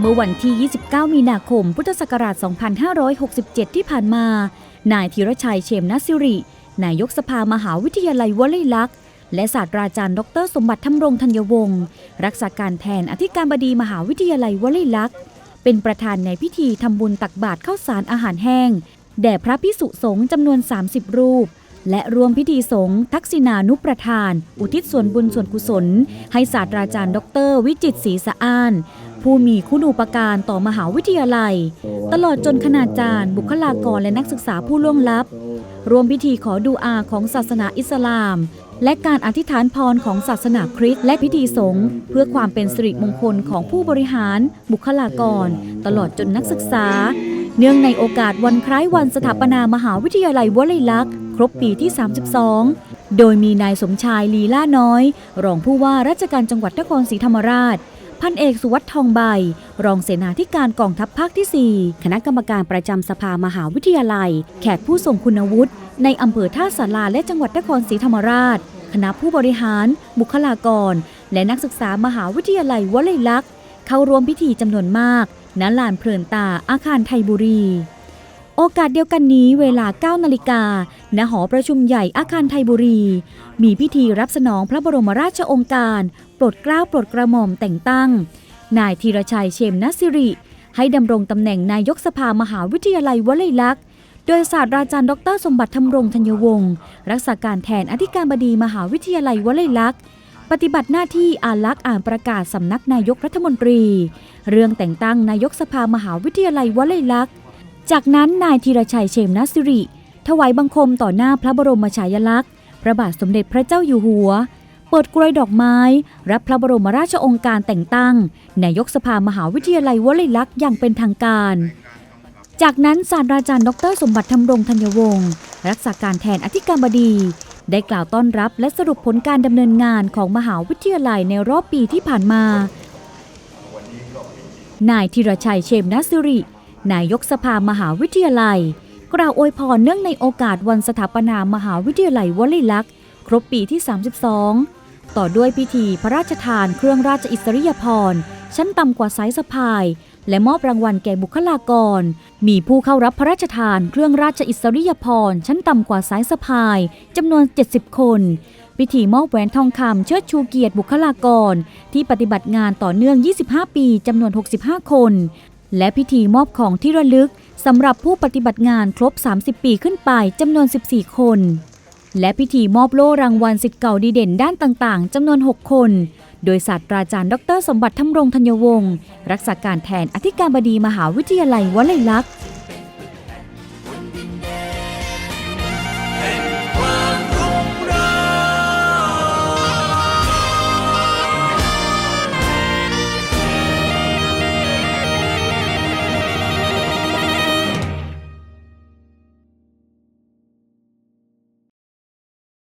เมื่อวันที่ 29 มีนาคม พุทธศักราช 2567 ที่ผ่านมา นายธีรชัยเชมนัสิริ นายกสภามหาวิทยาลัยวลัยลักษณ์และศาสตราจารย์ ดร สมบัติธรรมรงธัญวงศ์รักษาการแทนอธิการบดีมหาวิทยาลัยวลัยลักษณ์เป็นประธานในพิธีทำบุญตักบาตรข้าวสารอาหารแห้ง แด่พระพิสุสงฆ์จำนวน 30 รูป และรวมพิธีสงฆ์ทักษิณานุประทาน อุทิศส่วนบุญส่วนกุศล ให้ศาสตราจารย์ ดร วิจิตศรีสะอ้าน ผู้มีคุณูปการต่อมหาวิทยาลัย ตลอดจนคณาจารย์ บุคลากรและนักศึกษาผู้ล่วงลับ รวมพิธีขอดูอาของศาสนาอิสลาม และการอธิษฐานพรของศาสนาคริสต์และพิธีสงฆ์เพื่อความเป็นสิริมงคลของผู้บริหาร บุคลากร ตลอดจนนักศึกษา เนื่องในโอกาสวันคล้ายวันสถาปนามหาวิทยาลัยวลัยลักษณ์ครบปีที่ 32 โดยมีนายสมชายลีล่าน้อย รองผู้ว่าราชการจังหวัดนครศรีธรรมราช พันเอกสุวัฒน์ทองใบ รองเสนาธิการกองทัพภาคที่ 4 คณะกรรมการประจำสภามหาวิทยาลัย แขกผู้ทรงคุณวุฒิ ในอำเภอท่าสาราและจังหวัดนครศรีธรรมราช คณะผู้บริหาร บุคลากร และนักศึกษามหาวิทยาลัยวลัยลักษณ์ เข้าร่วมพิธีจำนวนมาก ณ ลานเพลินตาอาคารไทยบุรีโอกาสเดียวกันนี้เวลา 9 นาฬิกา ณ หอประชุมใหญ่อาคารไทยบุรี มีพิธีรับสนองพระบรมราชโองการ ปรดเกล้าโปรดกระหม่อมแต่งตั้ง นายธีรชัยเชมนสิริ ให้ดำรงตำแหน่งนายกสภามหาวิทยาลัยวลัยลักษณ์โดยศาสตราจารย์ดร สมบัติธรรมรงธัญวงศ์รักษาการแทนอธิการบดีมหาวิทยาลัยวลัยลักษณ์ปฏิบัติหน้าที่อ่านลักษณ์อ่านประกาศสำนักนายกรัฐมนตรี เรื่องแต่งตั้งนายกสภามหาวิทยาลัยวลัยลักษณ์ จากนั้นนายธีรชัยเชมนสิริ ถวายบังคมต่อหน้าพระบรมฉายาลักษณ์ พระบาทสมเด็จพระเจ้าอยู่หัว เปิดกลวยดอกไม้ รับพระบรมราชองค์การแต่งตั้งนายกสภามหาวิทยาลัยวลัยลักษณ์อย่างเป็นทางการ จากนั้นศาสตราจารย์ ดร สมบัติธรรมรงธัญวงศ์รักษาการแทนอธิการบดี ได้กล่าวต้อนรับและสรุปผลการดำเนินงานของมหาวิทยาลัยในรอบปีที่ผ่านมา นายธีรชัยเชมนัสิริ นายกสภามหาวิทยาลัย กล่าวอวยพรเนื่องในโอกาสวันสถาปนามหาวิทยาลัยวลัยลักษณ์ครบปีที่ 32 ต่อด้วยพิธีพระราชทานเครื่องราชอิสริยาภรณ์ชั้นต่ำกว่าสายสะพาย และมอบรางวัลแก่บุคลากร มีผู้เข้ารับพระราชทานเครื่องราชอิสริยาภรณ์ชั้นต่ำกว่าสายสะพายจำนวน 70 คน พิธีมอบแหวนทองคำเชิดชูเกียรติบุคลากร ที่ปฏิบัติงานต่อเนื่อง 25 ปีจำนวน 65 คน และพิธีมอบของที่ระลึกสำหรับผู้ปฏิบัติงานครบ 30 ปีขึ้นไปจำนวน 14 คน และพิธีมอบโล่รางวัลสิทธิ์เก่าดีเด่นด้านต่างๆจำนวน 6 คน โดยศาสตราจารย์ ดร สมบัติธรรมรงธัญวงศ์ รักษาการแทนอธิการบดีมหาวิทยาลัยวลัยลักษณ์